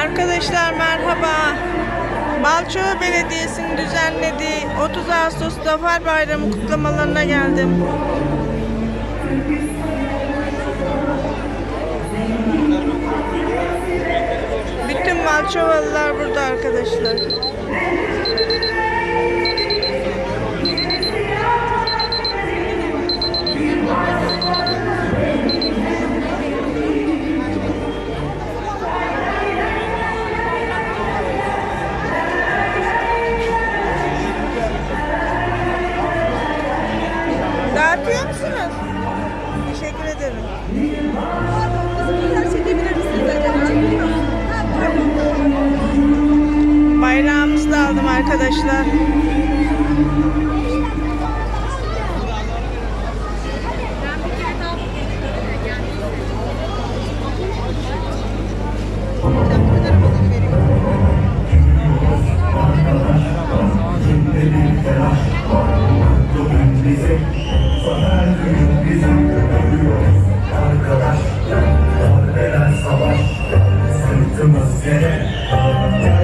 Arkadaşlar merhaba. Balçova Belediyesi'nin düzenlediği 30 Ağustos Zafer Bayramı kutlamalarına geldim. Bütün Balçovalılar burada arkadaşlar. arkadaşlar. Arkadaşlar, darbeler savaş, sırtımız yere,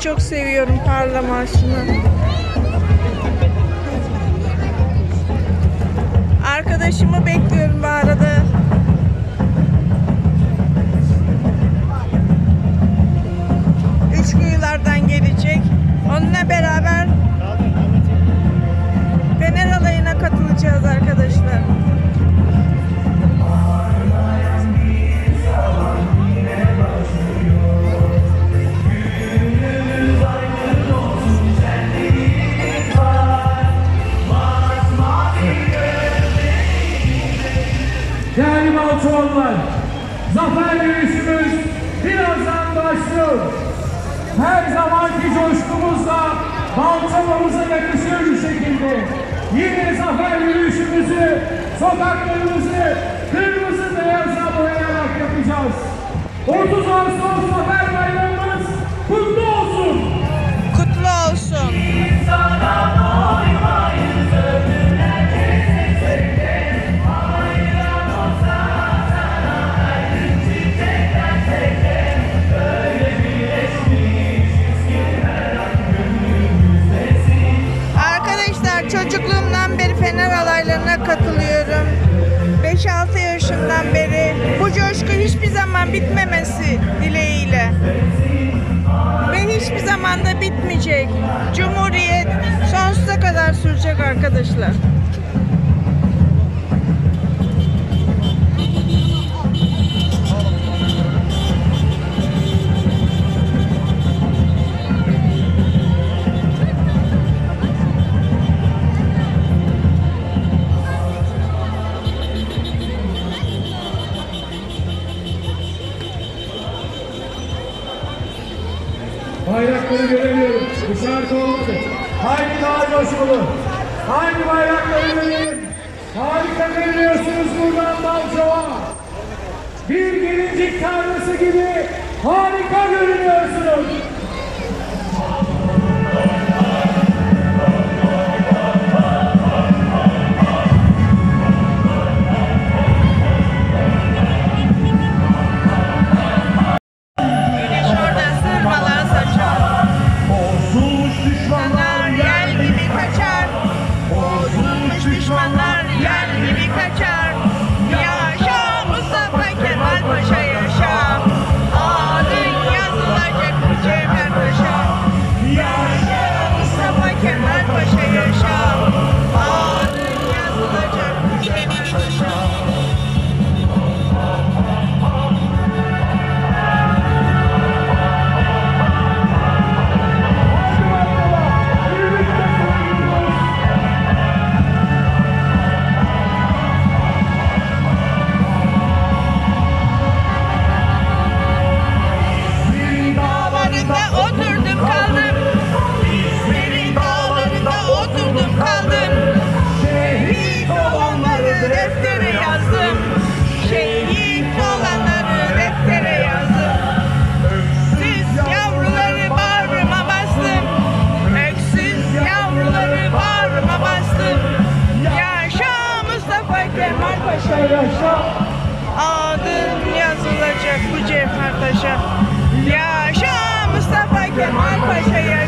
Çok seviyorum. Parla marşını. Arkadaşımı bekliyorum bu arada. zafer yürüyüşümüz birazdan başlıyor. Her zamanki coşkumuzla balçamamıza yakışır şekilde yine zafer yürüyüşümüzü sokaklarımızı kırmızı beyaza boyayarak yapacağız. 30 Ağustos Zafer Bayramımız kutlu olsun. Kutlu olsun. zamanda bitmeyecek. Cumhuriyet sonsuza kadar sürecek arkadaşlar. bayrakları göremiyorum. İşaret olmadı. Haydi daha coşkulu. Haydi bayrakları görelim. Harika görünüyorsunuz buradan Balçova. Bir gelincik tanrısı gibi harika görünüyorsunuz. Adım yazılacak bu Cevher Paşa. Yaşa Mustafa Kemal Paşa'ya.